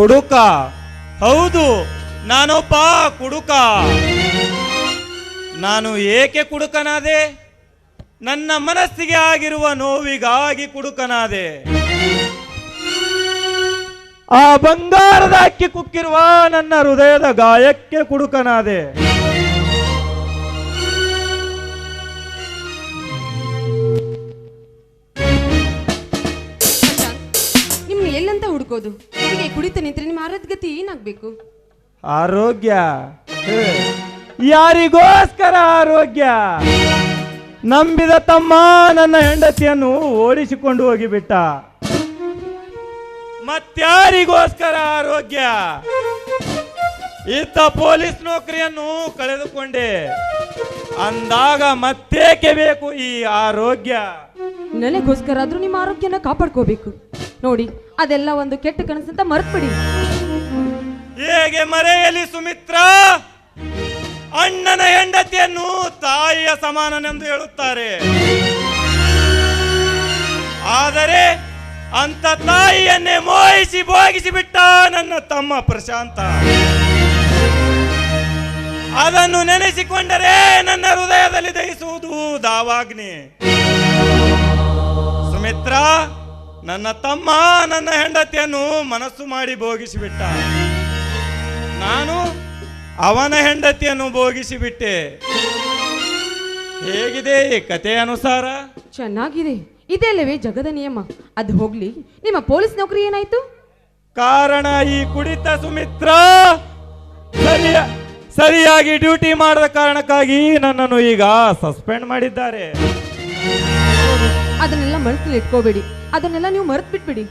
ಕುಡುಕ. ಹೌದು, ನಾನೊಬ್ಬ ಕುಡುಕ. ನಾನು ಏಕೆ ಕುಡುಕನಾದೆ? ನನ್ನ ಮನಸ್ಸಿಗೆ ಆಗಿರುವ ನೋವಿಗಾಗಿ ಕುಡುಕನಾದೆ. ಆ ಬಂಗಾರದ ಅಕ್ಕಿ ಕುಕ್ಕಿರುವ ನನ್ನ ಹೃದಯದ ಗಾಯಕ್ಕೆ ಕುಡುಕನಾದೆ. ಹುಡ್ಕೋದು ಹೀಗೆ ಕುಡಿತ ನಿಂತ್ರೆ ನಿಮ್ಮ ಆರೋಗ್ಯತೆ ಏನಾಗ್ಬೇಕು? ಆರೋಗ್ಯ. ಹೇ, ಯಾರಿಗೋಸ್ಕರ ಆರೋಗ್ಯ? ನಂಬಿದ ತಮ್ಮ ನನ್ನ ಹೆಂಡತಿಯನ್ನು ಓಡಿಸಿಕೊಂಡು ಹೋಗಿಬಿಟ್ಟ. ಮತ್ಯಾರಿಗೋಸ್ಕರ ಆರೋಗ್ಯ? ಇತ್ತ ಪೊಲೀಸ್ ನೌಕರಿಯನ್ನು ಕಳೆದುಕೊಂಡೆ. ಅಂದಾಗ ಮತ್ತೇಕೆ ಬೇಕು ಈ ಆರೋಗ್ಯ? ನನಗೋಸ್ಕರ ಆದ್ರೂ ನಿಮ್ಮ ಆರೋಗ್ಯನ ಕಾಪಾಡ್ಕೋಬೇಕು. ನೋಡಿ ಅದೆಲ್ಲ ಒಂದು ಕೆಟ್ಟ ಕನಸಂತ ಮರ್ತ್ಬಿಡಿ. ಹೇಗೆ ಮರೆಯಲಿ ಸುಮಿತ್ರ? ಅಣ್ಣನ ಹೆಂಡತಿಯನ್ನು ತಾಯಿಯ ಸಮಾನನೆಂದು ಹೇಳುತ್ತಾರೆ. ಆದರೆ ಅಂತ ತಾಯಿಯನ್ನೇ ಮೋಹಿಸಿ ಭೋಗಿಸಿ ಬಿಟ್ಟ ನನ್ನ ತಮ್ಮ ಪ್ರಶಾಂತ. ಅದನ್ನು ನೆನೆಸಿಕೊಂಡರೆ ನನ್ನ ಹೃದಯದಲ್ಲಿ ದಹಿಸುವುದು ದಾವಾಗ್ನಿ. ಸುಮಿತ್ರ ನನ್ನ ತಮ್ಮ ನನ್ನ ಹೆಂಡತಿಯನ್ನು ಮನಸ್ಸು ಮಾಡಿ ಭೋಗಿಸಿಬಿಟ್ಟ. ನಾನು ಅವನ ಹೆಂಡತಿಯನ್ನು ಭೋಗಿಸಿಬಿಟ್ಟೆ. ಹೇಗಿದೆ ಈ ಕಥೆ ಅನುಸಾರ? ಚೆನ್ನಾಗಿದೆ. ಇದೆಲ್ಲವೇ ಜಗದ ನಿಯಮ. ಅದು ಹೋಗ್ಲಿ ನಿಮ್ಮ ಪೊಲೀಸ್ ನೌಕರಿ ಏನಾಯ್ತು? ಕಾರಣ ಈ ಕುಡಿತ ಸುಮಿತ್ರ ಸರಿಯ ಸರಿಯಾಗಿ ಡ್ಯೂಟಿ ಮಾಡದ ಕಾರಣಕ್ಕಾಗಿ ನನ್ನನ್ನು ಈಗ ಸಸ್ಪೆಂಡ್ ಮಾಡಿದ್ದಾರೆ. ಅದನ್ನೆಲ್ಲ ಮನಸ್ಸಲ್ಲಿ ಇಟ್ಕೋಬೇಡಿ. ಅದನ್ನೆಲ್ಲ ನೀವು ಮರೆತು ಬಿಟ್ಬಿಡಿ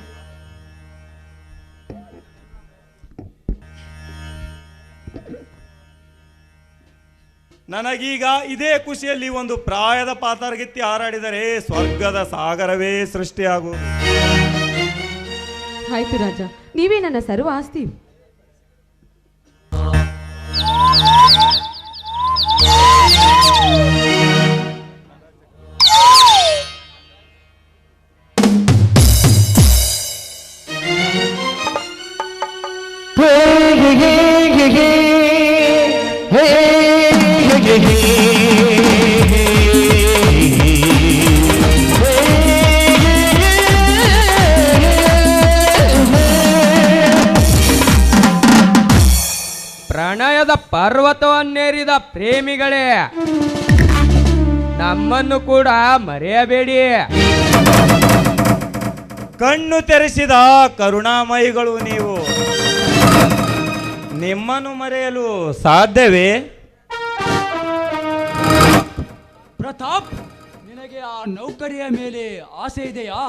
ನನಗೀಗ ಇದೇ ಖುಷಿಯಲ್ಲಿ ಒಂದು ಪ್ರಾಯದ ಪಾತರಗಿತ್ತಿ ಹಾರಾಡಿದರೆ ಸ್ವರ್ಗದ ಸಾಗರವೇ ಸೃಷ್ಟಿಯಾಗು. ಆಯ್ತು ರಾಜ ನೀವೇ ನನ್ನ ಸರ್ವ ಆಸ್ತಿ. ಪ್ರಣಯದ ಪರ್ವತವನ್ನೇರಿದ ಪ್ರೇಮಿಗಳೇ ನಮ್ಮನ್ನು ಕೂಡ ಮರೆಯಬೇಡಿ. ಕಣ್ಣು ತೆರೆಸಿದ ಕರುಣಾಮಯಿಗಳು ನೀವು. ನಿಮ್ಮನ್ನು ಮರೆಯಲು ಸಾಧ್ಯವೇ? ಪ್ರತಾಪ್ ನಿನಗೆ ಆ ನೌಕರಿಯ ಮೇಲೆ ಆಸೆ ಇದೆಯಾ?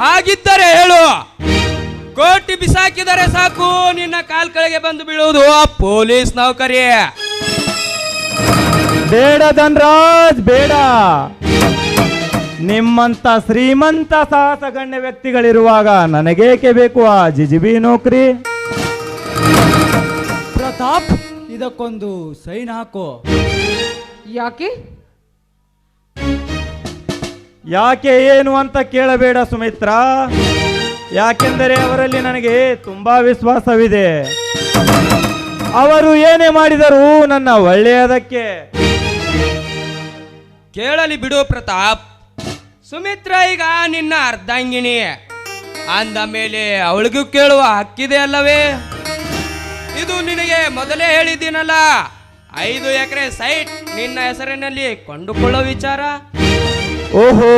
ಹಾಗಿದ್ದರೆ ಹೇಳು. ಕೋಟಿ ಬಿಸಾಕಿದರೆ ಸಾಕು ನಿನ್ನ ಕಾಲ್ ಕೆಳಗೆ ಬಂದು ಬೀಳುವುದು ಆ ಪೊಲೀಸ್ ನೌಕರಿ ಬೇಡ ಧನ್ರಾಜ್ ಬೇಡ. ನಿಮ್ಮಂತ ಶ್ರೀಮಂತ ಸಾಹಸ ಗಣ್ಯ ವ್ಯಕ್ತಿಗಳಿರುವಾಗ ನನಗೇಕೆ ಬೇಕು ಆ ಜಿಜಿಬಿ ನೌಕರಿ? ಪ್ರತಾಪ್ ಇದಕ್ಕೊಂದು ಸೈನ್ ಹಾಕೋ. ಯಾಕೆ? ಯಾಕೆ ಏನು ಅಂತ ಕೇಳಬೇಡ ಸುಮಿತ್ರ. ಯಾಕೆಂದರೆ ಅವರಲ್ಲಿ ನನಗೆ ತುಂಬಾ ವಿಶ್ವಾಸವಿದೆ. ಅವರು ಏನೇ ಮಾಡಿದರೂ ನನ್ನ ಒಳ್ಳೆಯದಕ್ಕೆ. ಕೇಳಲಿ ಬಿಡು ಪ್ರತಾಪ್. ಸುಮಿತ್ರ ಈಗ ನಿನ್ನ ಅರ್ಧಾಂಗಿಣಿ. ಅಂದ ಮೇಲೆ ಅವಳಿಗೂ ಕೇಳುವ ಹಕ್ಕಿದೆ ಅಲ್ಲವೇ? ಇದು ನಿನಗೆ ಮೊದಲೇ ಹೇಳಿದ್ದೀನಲ್ಲ. ಐದು ಎಕರೆ ಸೈಟ್ ನಿನ್ನ ಹೆಸರಿನಲ್ಲಿ ಕೊಂಡುಕೊಳ್ಳೋ ವಿಚಾರ? ಓಹೋ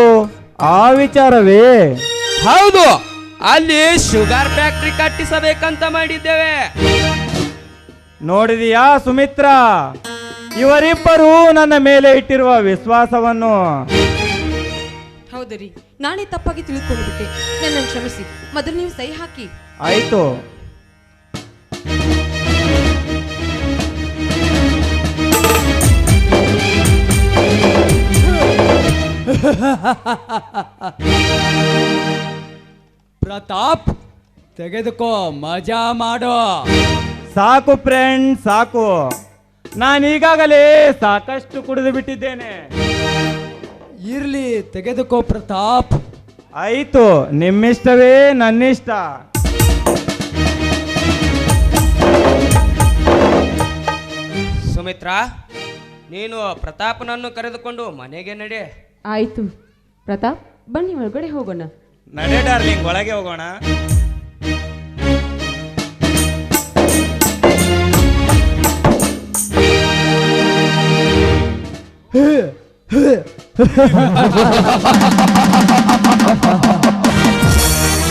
ಆ ವಿಚಾರವೇ? ಹೌದು ಅಲ್ಲಿ ಶುಗರ್ ಫ್ಯಾಕ್ಟ್ರಿ ಕಟ್ಟಿಸಬೇಕಂತ ಮಾಡಿದ್ದೇವೆ. ನೋಡಿದೀಯಾ ಸುಮಿತ್ರ? ಇವರಿಬ್ಬರು ನನ್ನ ಮೇಲೆ ಇಟ್ಟಿರುವ ವಿಶ್ವಾಸವನ್ನು. ಹೌದು ರೀ ನಾನೇ ತಪ್ಪಾಗಿ ತಿಳ್ಕೊಂಡ್ಬಿಟ್ಟೆ ನನ್ನನ್ನು ಕ್ಷಮಿಸಿ ಮೊದಲು ನೀವು ಸಹಿ ಹಾಕಿ. ಆಯ್ತು. ಪ್ರತಾಪ್ ತೆಗೆದುಕೋ ಮಜಾ ಮಾಡೋ. ಸಾಕು ಫ್ರೆಂಡ್ ಸಾಕು. ನಾನೀಗಾಗಲೇ ಸಾಕಷ್ಟು ಕುಡಿದು ಬಿಟ್ಟಿದ್ದೇನೆ. ಇರ್ಲಿ ತೆಗೆದುಕೋ ಪ್ರತಾಪ್. ಆಯಿತು ನಿಮ್ಮಿಷ್ಟವೇ ನನ್ನಿಷ್ಟ. ಸುಮಿತ್ರಾ ನೀನು ಪ್ರತಾಪನನ್ನು ಕರೆದುಕೊಂಡು ಮನೆಗೆ ನಡೆ. ಆಯ್ತು. ಪ್ರತಾಪ್ ಬನ್ನಿ ಒಳಗಡೆ ಹೋಗೋಣ. ನಡೆ ಡಾರ್ಲಿಂಗ್ ಒಳಗೆ ಹೋಗೋಣ.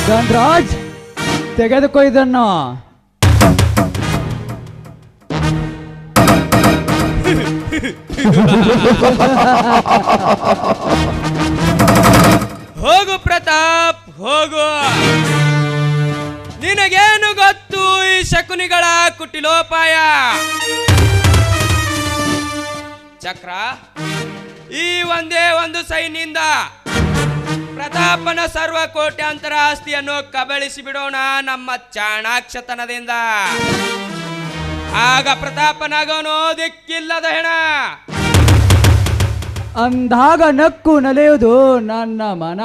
ಗಣರಾಜ್ ತೆಗೆದುಕೊ ಇದನ್ನು. ಹೋಗು ಪ್ರತಾಪ್, ಹೋಗು. ನಿನಗೇನು ಗೊತ್ತು ಈ ಶಕುನಿಗಳ ಕುಟಿಲೋಪಾಯ? ಚಕ್ರ, ಈ ಒಂದೇ ಒಂದು ಸೈನಿಂದ ಪ್ರತಾಪನ ಸರ್ವ ಕೋಟ್ಯಾಂತರ ಆಸ್ತಿಯನ್ನು ಕಬಳಿಸಿ ಬಿಡೋಣ ನಮ್ಮ ಚಾಣಾಕ್ಷತನದಿಂದ. ಆಗ ಪ್ರತಾಪನಾಗೋನು ದಿಕ್ಕಿಲ್ಲದ ಹೆಣ. ಅಂದಾಗ ನಕ್ಕು ನಲೆಯುವುದು ನನ್ನ ಮನ.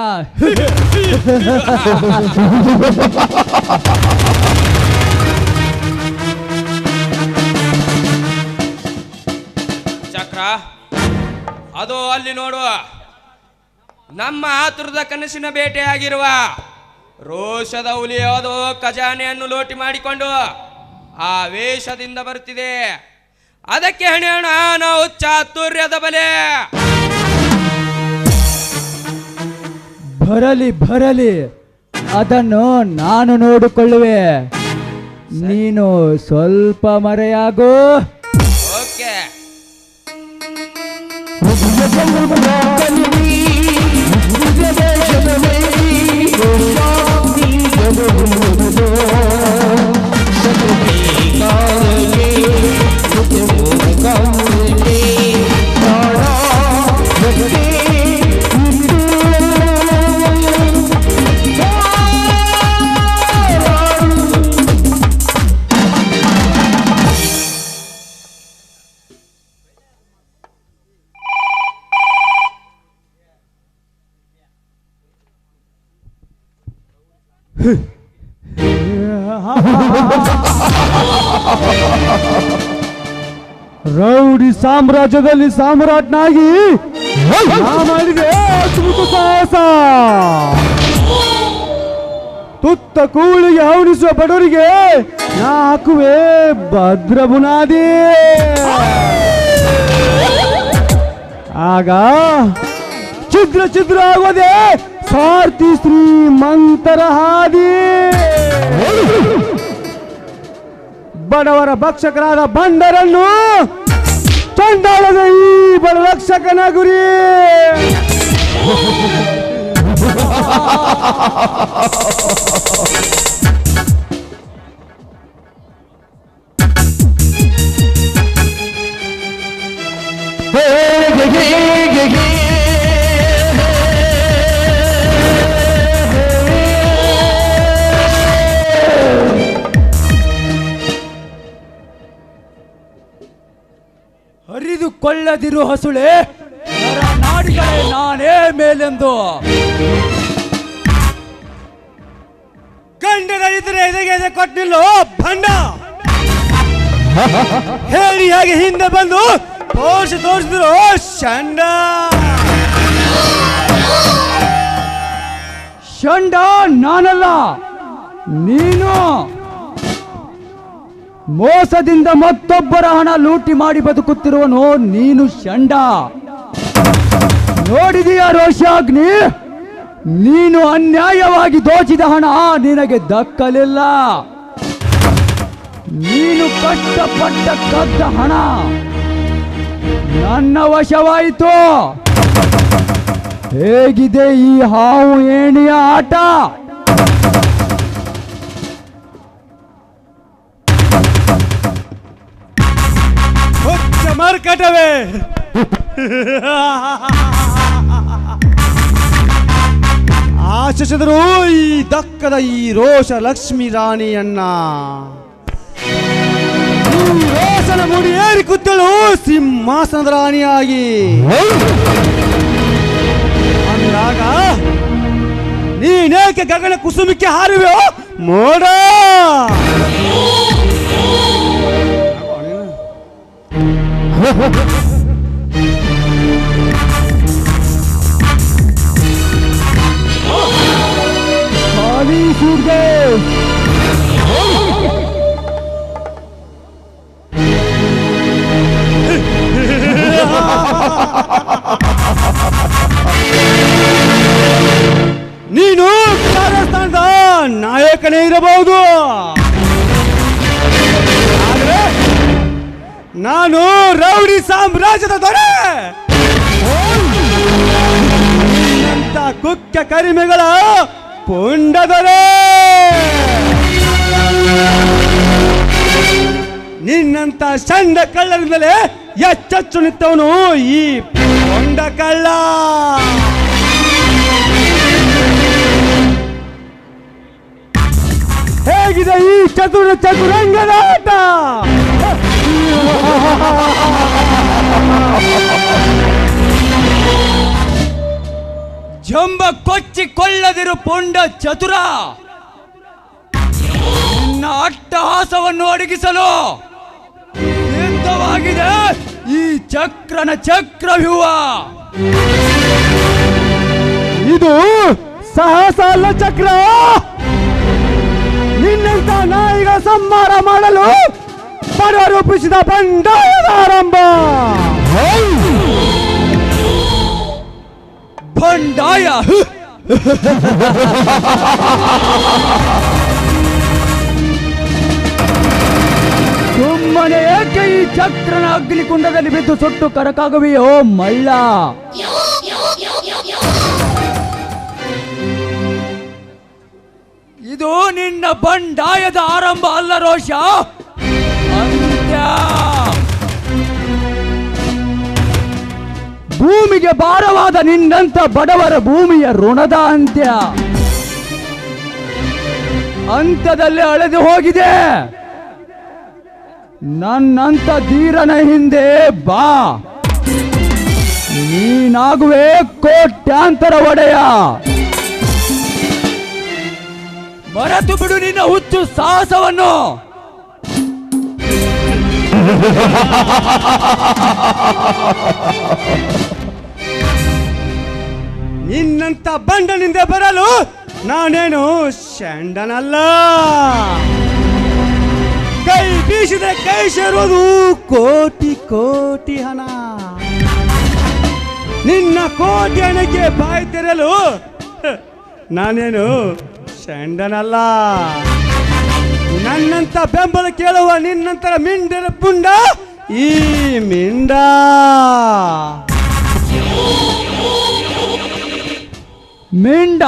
ಚಕ್ರ ಅದು ಅಲ್ಲಿ ನೋಡು ನಮ್ಮ ಆತುರದ ಕನಸಿನ ಬೇಟೆಯಾಗಿರುವ ರೋಷದ ಹುಲಿಯೋದು ಖಜಾನೆಯನ್ನು ಲೋಟಿ ಮಾಡಿಕೊಂಡು ಆ ವೇಷದಿಂದ ಬರುತ್ತಿದೆ ಅದಕ್ಕೆ ಹಣೆಯೋಣ ನಾವು ಚಾತುರ್ಯದ ಬಲೆ. ಬರಲಿ ಬರಲಿ ಅದನ್ನು ನಾನು ನೋಡಿಕೊಳ್ಳುವೆ. ನೀನು ಸ್ವಲ್ಪ ಮರೆಯಾಗೋ. ಓಕೆ. ಸಾಮ್ರಾಜ್ಯದಲ್ಲಿ ಸಾಮ್ರಾಟ್ನಾಗಿ ಮಾಡಿದೆ ಅದ್ಭುತ ಸಾಹಸ. ತುತ್ತ ಕೂಳಿಗೆ ಹವಣಿಸುವ ಬಡವರಿಗೆ ನಾ ಹಾಕುವೆ ಭದ್ರ ಬುನಾದಿ. ಆಗ ಛಿದ್ರ ಛಿದ್ರ ಆಗೋದೆ ಸಾರ್ಥಿ ಶ್ರೀಮಂತರ ಹಾದಿ. ಬಡವರ ಭಕ್ಷಕರಾದ ಬಂಡರನ್ನು ಚಂಡಾಳದ ಈ ಬಡರಕ್ಷಕನ ಗುರಿ ಹರಿದುಕೊಳ್ಳದಿರು ಹಸುಳೆ. ನಾಡಿಗಳೇ ನಾನೇ ಮೇಲೆಂದು. ಗಂಡನ ಇದ್ರೆ ಎದೆಗೆ ಎದೆ ಕೊಟ್ಟಿಲ್ಲೋ? ಭಂಡ. ಹೇಳಿ ಹಾಗೆ ಹಿಂದೆ ಬಂದು? ತೋರಿಸಿ ತೋರಿಸಿದ್ರು ಷಂಡ ಷಂಡ ನಾನಲ್ಲ, ನೀನು. ಮೋಸದಿಂದ ಮತ್ತೊಬ್ಬರ ಹಣ ಲೂಟಿ ಮಾಡಿ ಬದುಕುತ್ತಿರುವನು ನೀನು ಷಂಡ ನೋಡಿದೀಯ ರೋಷಾಗ್ನಿ? ನೀನು ಅನ್ಯಾಯವಾಗಿ ದೋಚಿದ ಹಣ ನಿನಗೆ ದಕ್ಕಲಿಲ್ಲ. ನೀನು ಕಷ್ಟಪಟ್ಟ ಕದ್ದ ಹಣ ನನ್ನ ವಶವಾಯಿತು. ಹೇಗಿದೆ ಈ ಹಾವು ಏಣಿಯ ಆಟ? ಹುಚ್ಚ ಆಶಿಸಿದ್ರು ಈ ದಕ್ಕದ ಈ ರೋಷ ಲಕ್ಷ್ಮಿ ರಾಣಿಯನ್ನ. ರೋಷನ ಮುಡಿ ಏರಿ ಕೂತಳು ಸಿಂಹಾಸನದ ರಾಣಿಯಾಗಿ. ಅಂದಾಗ ನೀನೇಕೆ ಗಗನ ಕುಸುಮಕ್ಕೆ ಹಾರುವೆ? ಮೋಡ. ಖಾಲಿ ಸೂರ್ಗೆ ನೀನು ಕಾರ್ಯಸ್ಥಾನದ ನಾಯಕನೇ ಇರಬಹುದು ಸಾಮ್ರಾಜ್ಯದ ದೊರೆ! ನಿನ್ನಂತ ಕುಕ್ಕ ಕರಿಮೆಗಳ ಪುಂಡ ದೊರೆ! ನಿನ್ನಂತ ಸಣ್ಣ ಕಳ್ಳರಿಂದಲೇ ಎಚ್ಚೆಚ್ಚು ನಿಂತವನು ಈ ಪುಂಡ ಕಳ್ಳ! ಹೇಗಿದೆ ಈ ಚತುರ ಚತುರಂಗದ ಆಟ ಜಂಬ ಕೊಚ್ಚಿ ಕೊಳ್ಳದಿರು ಪುಂಡ ಚತುರ. ನಿನ್ನ ಅಟ್ಟಹಾಸವನ್ನು ಅಡಗಿಸಲು ಸಿದ್ಧವಾಗಿದೆ ಈ ಚಕ್ರನ ಚಕ್ರವ್ಯೂಹ. ಇದು ಸಾಹಸ ಅಲ್ಲ ಚಕ್ರ. ನಿನ್ನಂತ ನಾಯಿಗಳ ಸಂಹಾರ ಮಾಡಲು ಪಡ ರೂಪಿಸಿದ ಬಂಡಾಯದ ಆರಂಭ. ಬಂಡಾಯ! ಸುಮ್ಮನೆ ಏಕೆ ಈ ಚಕ್ರನ ಅಗ್ನಿಕುಂಡದಲ್ಲಿ ಬಿದ್ದು ಸುಟ್ಟು ಕರಕಾಗುವೆಯೋ ಮಳ್ಳ. ಇದು ನಿನ್ನ ಬಂಡಾಯದ ಆರಂಭ ಅಲ್ಲ ರೋಷ. ಭೂಮಿಗೆ ಭಾರವಾದ ನಿನ್ನಂತ ಬಡವರ ಭೂಮಿಯ ಋಣದ ಅಂತ್ಯ ಅಂತದಲ್ಲಿ ಅಳೆದು ಹೋಗಿದೆ. ನನ್ನಂತ ಧೀರನ ಹಿಂದೆ ಬಾ. ನೀನಾಗುವೆ ಕೋಟ್ಯಾಂತರ ಒಡೆಯ. ಮರೆತು ಬಿಡು ನಿನ್ನ ಹುಚ್ಚು ಸಾಹಸವನ್ನು. ನಿನ್ನಂತ ಬಂಡನಿಂದ ಬರಲು ನಾನೇನು ಶಂಡನಲ್ಲ. ಕೈ ಬೀಸಿದ್ರೆ ಕೈ ಸೇರೋದು ಕೋಟಿ ಕೋಟಿ ಹಣ. ನಿನ್ನ ಕೋಟಿ ಹಣಕ್ಕೆ ಬಾಯಿ ತೆರಲು ನಾನೇನು ಶಂಡನಲ್ಲ. ನನ್ನಂತ ಬೆಂಬಲ ಕೇಳುವ ನಿನ್ನಂತರ ಮಿಂಡಿನ ಪುಂಡ ಈ ಮಿಂಡ ಮಿಂಡ!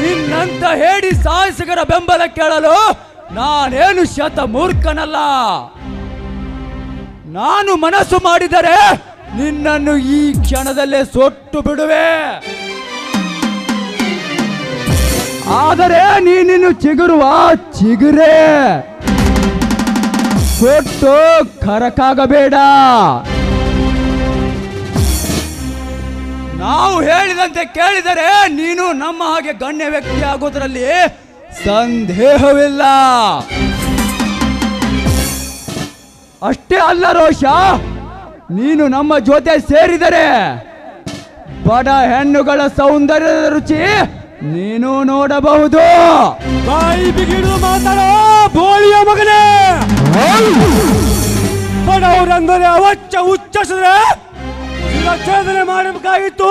ನಿನ್ನಂತ ಹೇಳಿ ಸಾಹಸಿಗರ ಬೆಂಬಲ ಕೇಳಲು ನಾನೇನು ಶತ ಮೂರ್ಖನಲ್ಲ ನಾನು ಮನಸ್ಸು ಮಾಡಿದರೆ ನಿನ್ನನ್ನು ಈ ಕ್ಷಣದಲ್ಲೇ ಸೊಟ್ಟು ಬಿಡುವೆ. ಆದರೆ ನೀನಿನ್ನು ಚಿಗುರುವ ಚಿಗುರೆ. ಸೊಟ್ಟು ಕರಕಾಗಬೇಡ. ನಾವು ಹೇಳಿದಂತೆ ಕೇಳಿದರೆ ನೀನು ನಮ್ಮ ಹಾಗೆ ಗಣ್ಯ ವ್ಯಕ್ತಿ ಆಗೋದ್ರಲ್ಲಿ ಸಂದೇಹವಿಲ್ಲ. ಅಷ್ಟೇ ಅಲ್ಲ ರೋಷ ನೀನು ನಮ್ಮ ಜೊತೆ ಸೇರಿದರೆ ಬಡ ಹೆಣ್ಣುಗಳ ಸೌಂದರ್ಯದ ರುಚಿ ನೀನು ನೋಡಬಹುದು ಬಾಯಿ ಬಿಗಿಡು ಮಾತಾಡೋ ಬೋಳಿಯ ಮಗನೇ ಬಡವರಂದರೆ ಅವಚ್ಚ ಉಚ್ಚಸಿದ್ರೆ ಶಿರಚ್ಛೇದನೆ ಮಾಡಬೇಕಾಗಿತ್ತು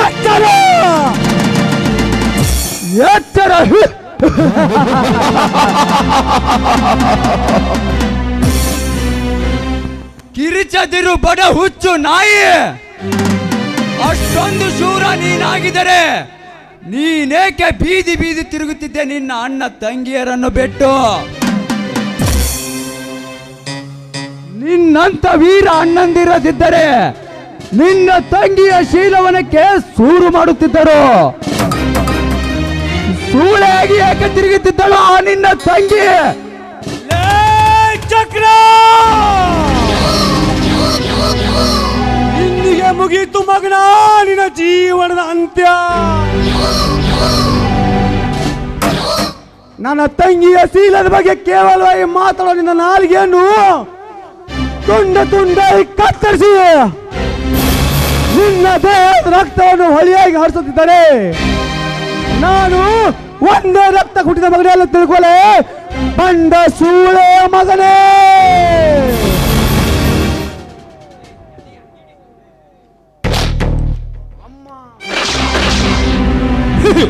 ಎಚ್ಚರ! ಎಚ್ಚರ! ಕಿರಿಚದಿರು ಬಡ ಹುಚ್ಚು ನಾಯಿ. ಅಷ್ಟೊಂದು ಶೂರ ನೀನಾಗಿದರೆ ನೀನೇಕೆ ಬೀದಿ ಬೀದಿ ತಿರುಗುತ್ತಿದ್ದೆ ನಿನ್ನ ಅಣ್ಣ ತಂಗಿಯರನ್ನು ಬಿಟ್ಟು? ನಿನ್ನಂತ ವೀರ ಅಣ್ಣಂದಿರದಿದ್ದರೆ ನಿನ್ನ ತಂಗಿಯ ಶೀಲವನಕ್ಕೆ ಸೂರು ಮಾಡುತ್ತಿದ್ದರು. ಸೂಳೆಯಾಗಿ ಯಾಕೆ ತಿರುಗುತ್ತಿದ್ದಳು ಆ ನಿನ್ನ ತಂಗಿ? ಚಕ್ರ! ಜೀವನದ ಅಂತ್ಯ. ನನ್ನ ತಂಗಿಯ ಸೀಲದ ಬಗ್ಗೆ ಕೇವಲವಾಗಿ ಮಾತಾಡೋ ನಿನ್ನ ನಾಲಿಗೆಯನ್ನು ತುಂಡ ತುಂಡಾಗಿ ಕತ್ತರಿಸಿ. ನಿನ್ನ ದೇಹದ ರಕ್ತವನ್ನು ಹೊಳಿಯಾಗಿ ಹರಿಸುತ್ತಿದ್ದಾರೆ ನಾನು ಒಂದೇ ರಕ್ತ ಹುಟ್ಟಿದ ಮಗನೇ ತಿಳ್ಕೊಳ್ಳೆ ಬಂಡ ಸೂಳೆ ಮಗನೇ.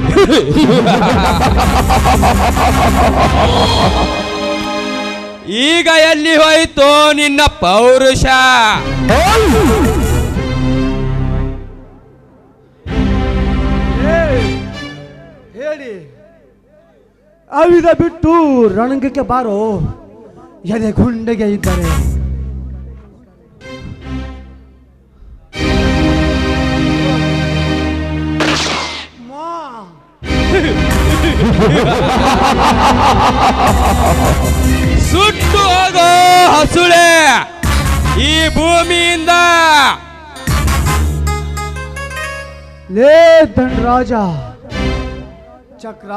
ಈಗ ಎಲ್ಲಿ ಹೋಯ್ತು ನಿನ್ನ ಪೌರುಷ? ಹೇಳಿ ಅವಿದ ಬಿಟ್ಟು ರಣಂಗಕ್ಕೆ ಬಾರೋ ಎದೆ ಗುಂಡೆಗೆ ಇದ್ದಾರೆ ಸುಟ್ಟು ಹೋಗೋ ಹಸುಳೆ ಈ ಭೂಮಿಯಿಂದ. ಲೇ ದಂಡರಾಜ ಚಕ್ರ,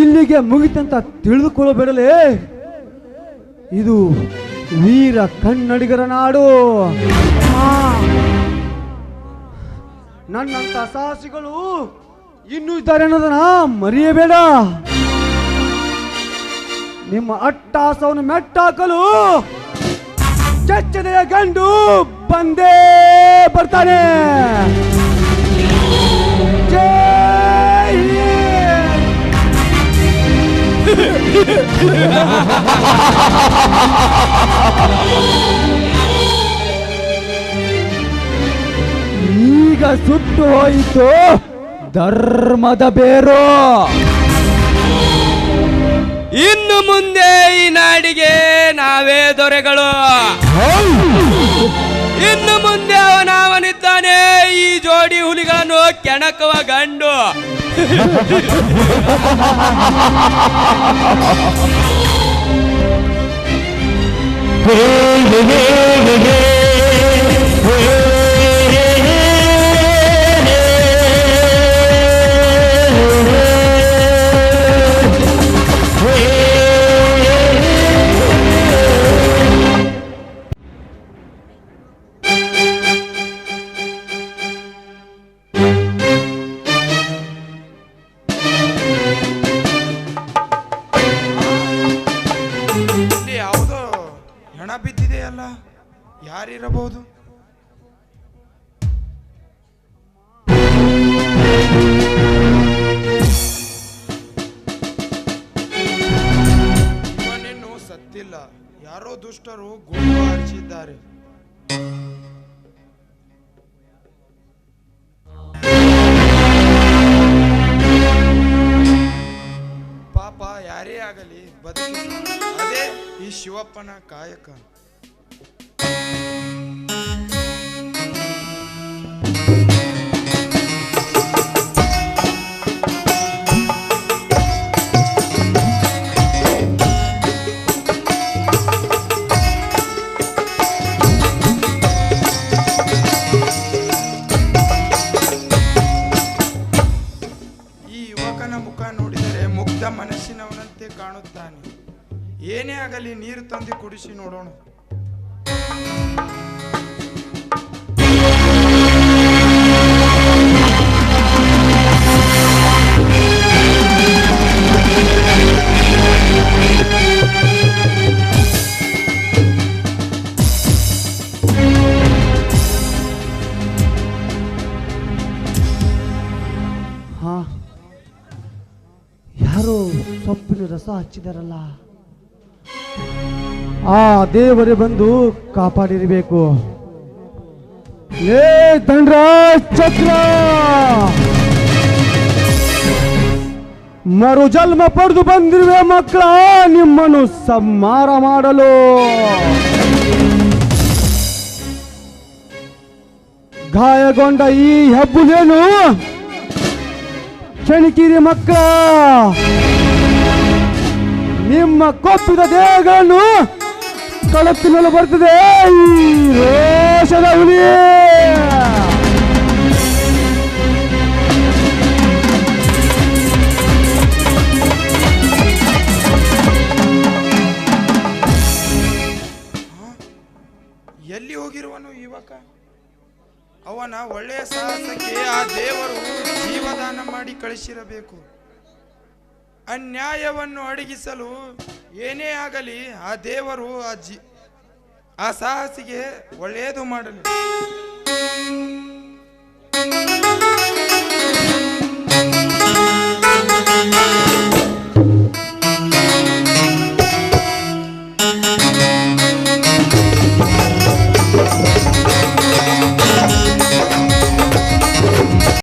ಇಲ್ಲಿಗೆ ಮುಗಿತಂತ ತಿಳಿದುಕೊಳ್ಳಬೇಡಲೇ. ಇದು ವೀರ ಕನ್ನಡಿಗರ ನಾಡು. ನನ್ನಂತ ಸಾಹಸಿಗಳು ಇನ್ನೂ ಇದ್ದಾರೆ ಅನ್ನೋದನ್ನ ಮರೆಯಬೇಡ. ನಿಮ್ಮ ಅಟ್ಟಾಸವನ್ನು ಮೆಟ್ಟಾಕಲು ಚಚ್ಚದೆಯ ಗಂಡು ಬಂದೇ ಬರ್ತಾನೆ. ಈಗ ಸುಟ್ಟು ಹೋಯಿತು. ಧರ್ಮದ ಬೇರು ಇನ್ನು ಮುಂದೆ ಈ ನಾಡಿಗೆ ನಾವೇ ದೊರೆಗಳು ಇನ್ನು ಮುಂದೆ ಅವನವನಿದ್ದಾನೆ ಈ ಜೋಡಿ ಹುಲಿಗಳನ್ನು ಕೆಣಕುವ ಗಂಡು ಇಲ್ಲಿ ದುಷ್ಟರು ಗುಂಡು ಪಾಪ ಯಾರೇ ಆಗಲಿ ಬದುಕಿ ಅದೇ ಈ ಶಿವಪ್ಪನ ಕಾಯಕ. ಮುಖ ನೋಡಿದರೆ ಮುಗ್ಧ ಮನಸ್ಸಿನವನಂತೆ ಕಾಣುತ್ತಾನೆ. ಏನೇ ಆಗಲಿ ನೀರು ತಂದು ಕುಡಿಸಿ ನೋಡೋಣ. ರಸ ಆ ದೇವರೇ ಬಂದು ಕಾಪಾಡಿರಬೇಕು. ಏ ದಂಡರಾಜ್ ಚಕ್ರ ಮರು ಜನ್ಮ ಪಡೆದು ಬಂದಿರುವೆ ಮಕ್ಕಳ, ನಿಮ್ಮನ್ನು ಸಂಹಾರ ಮಾಡಲು. ಗಾಯಗೊಂಡ ಈ ಹೆಬ್ಬುಲೇನು, ಕ್ಷಣಿಕಿರಿ ಮಕ್ಕಳ ನಿಮ್ಮ ಕೊಪ್ಪಿದ ದೇಹಗಳನ್ನು ಕಳಪಿನಲ್ಲೂ ಬರ್ತದೆ ರೋಷದ ಹುಲಿ. ಎಲ್ಲಿ ಹೋಗಿರುವನು ಯುವಕ? ಅವನ ಒಳ್ಳೆಯ ಸಾಹಸಕ್ಕೆ ಆ ದೇವರು ಜೀವದಾನ ಮಾಡಿ ಕಳಿಸಿರಬೇಕು. ಅನ್ಯಾಯವನ್ನು ಅಡಗಿಸಲು ಏನೇ ಆಗಲಿ ಆ ದೇವರು ಆ ಜಿ ಆ ಸಾಹಸಿಗೆ ಒಳ್ಳೆಯದು ಮಾಡಲಿ.